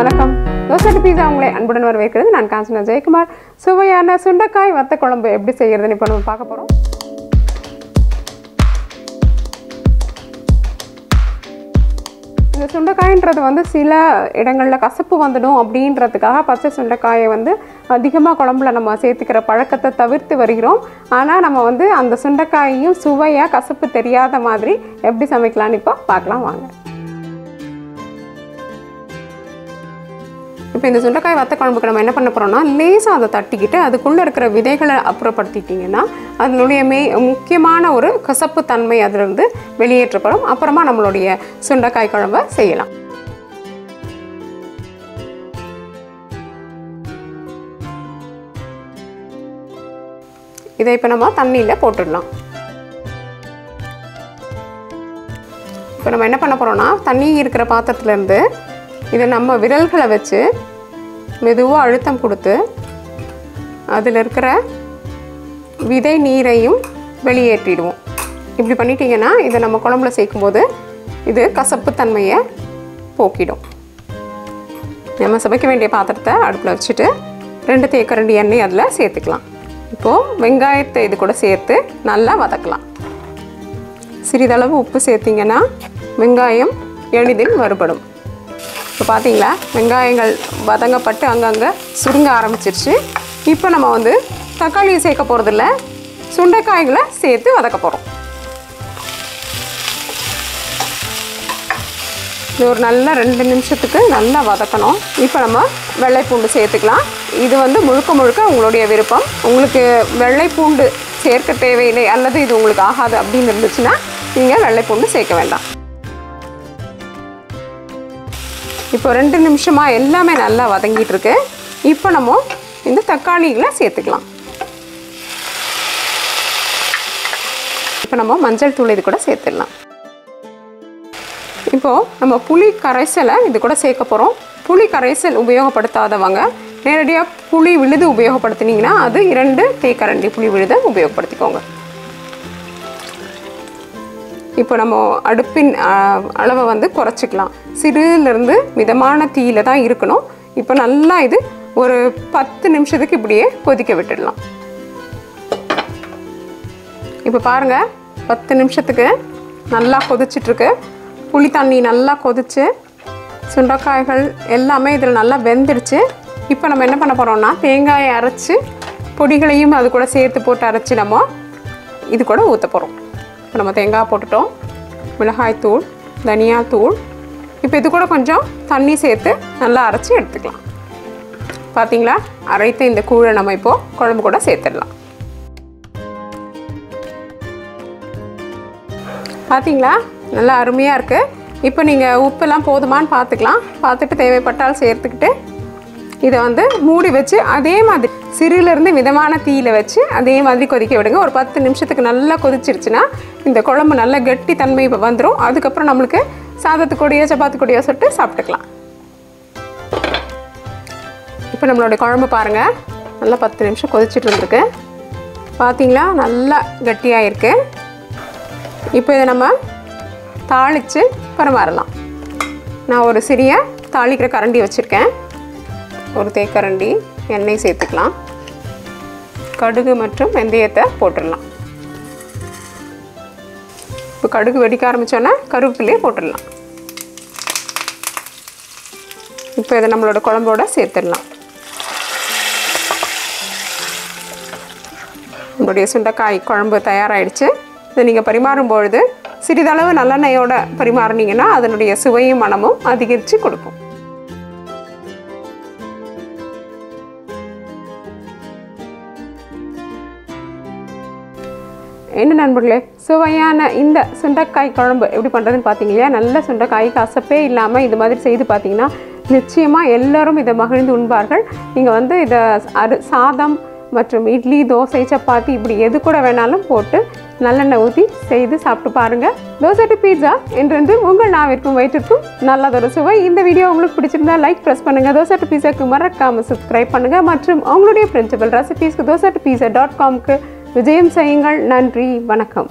வணக்கம். தோசை பீஸா உங்களை அன்புடன் வரவேற்கிறது. நான் காஞ்சனா ஜெயக்குமார். சுவையான சுண்டைக்காய் வத்த குழம்பு எப்படி செய்கிறதுன்னு இப்போ நம்ம பார்க்க போகிறோம் இந்த சுண்டைக்காயின்றது வந்து சில இடங்களில் கசப்பு வந்துடும் அப்படின்றதுக்காக பச்சை சுண்டைக்காயை வந்து அதிகமாக குழம்புல நம்ம சேர்த்துக்கிற பழக்கத்தை தவிர்த்து வருகிறோம். ஆனால் நம்ம வந்து அந்த சுண்டைக்காயையும் சுவையாக கசப்பு தெரியாத மாதிரி எப்படி சமைக்கலாம்னு இப்போ பார்க்கலாம் வாங்க. இப்போ இந்த சுண்டைக்காய் வத்த குழம்புக்கு நம்ம என்ன பண்ண போகிறோம்னா லேசாக அதை தட்டிக்கிட்டு அதுக்குள்ளே இருக்கிற விதைகளை அப்புறப்படுத்திட்டிங்கன்னா அதனுடைய மே முக்கியமான ஒரு கசப்பு தன்மை அதிலிருந்து வெளியேற்றப்படும். அப்புறமா நம்மளுடைய சுண்டைக்காய் குழம்பை செய்யலாம். இதை இப்போ நம்ம தண்ணியில் போட்டுடலாம். இப்போ நம்ம என்ன பண்ண போகிறோம்னா தண்ணி இருக்கிற பாத்திரத்துலேருந்து இதை நம்ம விரல்களை வச்சு மெதுவாக அழுத்தம் கொடுத்து அதில் இருக்கிற விதை நீரையும் வெளியேற்றிடுவோம். இப்படி பண்ணிட்டீங்கன்னா இதை நம்ம குழம்புல சேர்க்கும்போது இது கசப்பு தன்மையை போக்கிடும். நம்ம சமைக்க வேண்டிய பாத்திரத்தை அடுப்பில் வச்சுட்டு ரெண்டு தேக்கரண்டி எண்ணெய் அதில் சேர்த்துக்கலாம். இப்போது வெங்காயத்தை இது கூட சேர்த்து நல்லா வதக்கலாம். சிறிதளவு உப்பு சேர்த்திங்கன்னா வெங்காயம் எளிதில் வறுபடும். இப்போ பார்த்தீங்களா? வெங்காயங்கள் வதங்கப்பட்டு அங்கங்கே சுருங்க ஆரம்பிச்சிருச்சு. இப்போ நம்ம வந்து தக்காளியை சேர்க்க போகிறதில்ல சுண்டைக்காய்களை சேர்த்து வதக்க போகிறோம் இது ஒரு நல்ல ரெண்டு நிமிஷத்துக்கு நல்லா வதக்கணும். இப்போ நம்ம வெள்ளைப்பூண்டு சேர்த்துக்கலாம். இது வந்து முழுக்க முழுக்க உங்களுடைய விருப்பம். உங்களுக்கு வெள்ளைப்பூண்டு சேர்க்க தேவையில்லை அல்லது இது உங்களுக்கு ஆகாது அப்படின்னு இருந்துச்சுன்னா நீங்கள் வெள்ளைப்பூண்டு சேர்க்க வேண்டாம். இப்போ ரெண்டு நிமிஷமாக எல்லாமே நல்லா வதங்கிட்டு இருக்கு இப்போ நம்ம இந்த தக்காளிகளை சேர்த்துக்கலாம். இப்போ நம்ம மஞ்சள் தூள் இது கூட சேர்த்துடலாம். இப்போது நம்ம புளி கரைசலை இது கூட சேர்க்க போகிறோம் புளி கரைசல் உபயோகப்படுத்தாதவங்க நேரடியாக புளி விழுது உபயோகப்படுத்தினீங்கன்னா அது இரண்டு தேக்கரண்டி புளி விழுதை உபயோகப்படுத்திக்கோங்க. இப்போ நம்ம அடுப்பின் அளவை வந்து குறைச்சிக்கலாம். சிறுலேருந்து மிதமான தீயில தான் இருக்கணும். இப்போ நல்லா இது ஒரு பத்து நிமிஷத்துக்கு இப்படியே கொதிக்க விட்டுடலாம். இப்போ பாருங்கள் பத்து நிமிஷத்துக்கு நல்லா கொதிச்சிட்ருக்கு. புளி தண்ணி நல்லா கொதிச்சு சுண்டைக்காய்கள் எல்லாமே இதில் நல்லா வெந்துடுச்சு. இப்போ நம்ம என்ன பண்ண போகிறோம்னா தேங்காயை அரைச்சி பொடிகளையும் அது கூட சேர்த்து போட்டு அரைச்சி நம்ம இது கூட ஊற்ற போகிறோம் இப்போ நம்ம தேங்காய் போட்டுட்டோம். மிளகாய் தூள் தனியா தூள். இப்போ இது கூட கொஞ்சம் தண்ணி சேர்த்து நல்லா அரைச்சி எடுத்துக்கலாம். பார்த்தீங்களா அரைத்த இந்த கூழை நம்ம இப்போது குழம்பு கூட சேர்த்துடலாம். பார்த்தீங்களா நல்லா அருமையாக இருக்குது இப்போ நீங்கள் உப்பெல்லாம் போதுமான்னு பார்த்துக்கலாம் பார்த்துட்டு தேவைப்பட்டால் சேர்த்துக்கிட்டு இதை வந்து மூடி வச்சு அதே மாதிரி சிறுலேருந்து மிதமான தீயில் வச்சு அதே மாதிரி கொதிக்க விடுங்க. ஒரு பத்து நிமிஷத்துக்கு நல்லா கொதிச்சிருச்சுன்னா இந்த குழம்பு நல்ல கெட்டி தன்மை இப்போ வந்துடும் அதுக்கப்புறம் நம்மளுக்கு சாதத்துக்கூடையோ சப்பாத்திக்கூடையோ சுட்டு சாப்பிட்டுக்கலாம். இப்போ நம்மளோட குழம்பு பாருங்கள் நல்லா பத்து நிமிஷம் கொதிச்சுட்டு இருந்திருக்கு. பார்த்தீங்களா நல்லா கட்டியாக இருக்குது இப்போ இதை நம்ம தாளித்து பரமாறலாம். நான் ஒரு சிறிய தாளிக்கிற கரண்டி வச்சுருக்கேன். ஒரு தேக்கரண்டி. எண்ணெய் சேர்த்துக்கலாம். கடுகு மற்றும் வெந்தயத்தை போட்டுடலாம். இப்போ கடுகு வெடிக்க ஆரம்பித்தோன்னே கருவேப்பிலையே போட்டுடலாம். இப்போ இதை நம்மளோட குழம்போட சேர்த்துடலாம். நம்மளுடைய சுண்டைக்காய் குழம்பு தயாராகிடுச்சு இதை நீங்கள் பரிமாறும் பொழுது சிறிதளவு நல்லெண்ணெயோட பரிமாறினீங்கன்னா அதனுடைய சுவையும் மனமும் அதிகரித்து கொடுக்கும். என்ன நண்பர்களே சுவையான இந்த சுண்டைக்காய் குழம்பு எப்படி பண்ணுறதுன்னு பார்த்தீங்க இல்லையா? நல்ல சுண்டைக்காய் கசப்பே இல்லாமல் இது மாதிரி செய்து பார்த்தீங்கன்னா நிச்சயமாக எல்லோரும் இதை மகிழ்ந்து உண்பார்கள். நீங்கள் வந்து இதை அரு சாதம் மற்றும் இட்லி தோசை சப்பாத்தி இப்படி எது கூட வேணாலும் போட்டு நல்லெண்ணெய் ஊற்றி செய்து சாப்பிட்டு பாருங்கள் தோசை டு பீட்சா என்றென்று உங்கள் நாவிற்கும் வயிற்றுக்கும் நல்லதொரு சுவை. இந்த வீடியோ உங்களுக்கு பிடிச்சிருந்தா லைக் ப்ரெஸ் பண்ணுங்கள் தோசை டு பீஸாக்கு மறக்காமல் சப்ஸ்கிரைப் பண்ணுங்கள் மற்றும் அவங்களுடைய பிரின்சிபல் ரெசிபீஸ்க்கு தோசை டு பீஸா டாட் காம்க்கு விஜயம் செய்யுங்கள். நன்றி. வணக்கம்.